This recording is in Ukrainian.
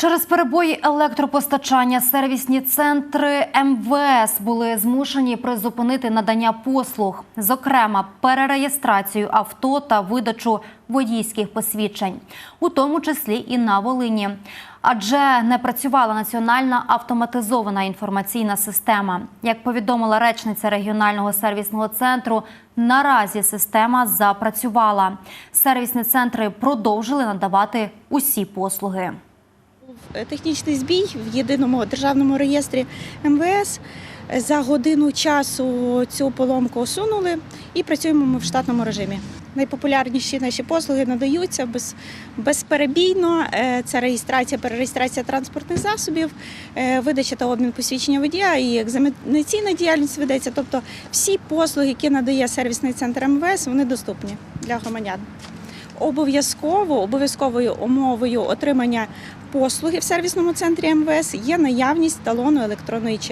Через перебої електропостачання сервісні центри МВС були змушені призупинити надання послуг, зокрема перереєстрацію авто та видачу водійських посвідчень, у тому числі і на Волині. Адже не працювала національна автоматизована інформаційна система. Як повідомила речниця регіонального сервісного центру, наразі система запрацювала. Сервісні центри продовжили надавати усі послуги. Е, Технічний збій в єдиному державному реєстрі МВС. За годину часу цю поломку усунули і працюємо ми в штатному режимі. Найпопулярніші наші послуги надаються без, безперебійно. Е, Це реєстрація, перереєстрація транспортних засобів, е, видача та обмін посвідчення водія і екзаменаційна діяльність ведеться. Тобто всі послуги, які надає сервісний центр МВС, вони доступні для громадян. Обов'язково обов'язковою умовою отримання послуги в сервісному центрі МВС є наявність талону електронної черги.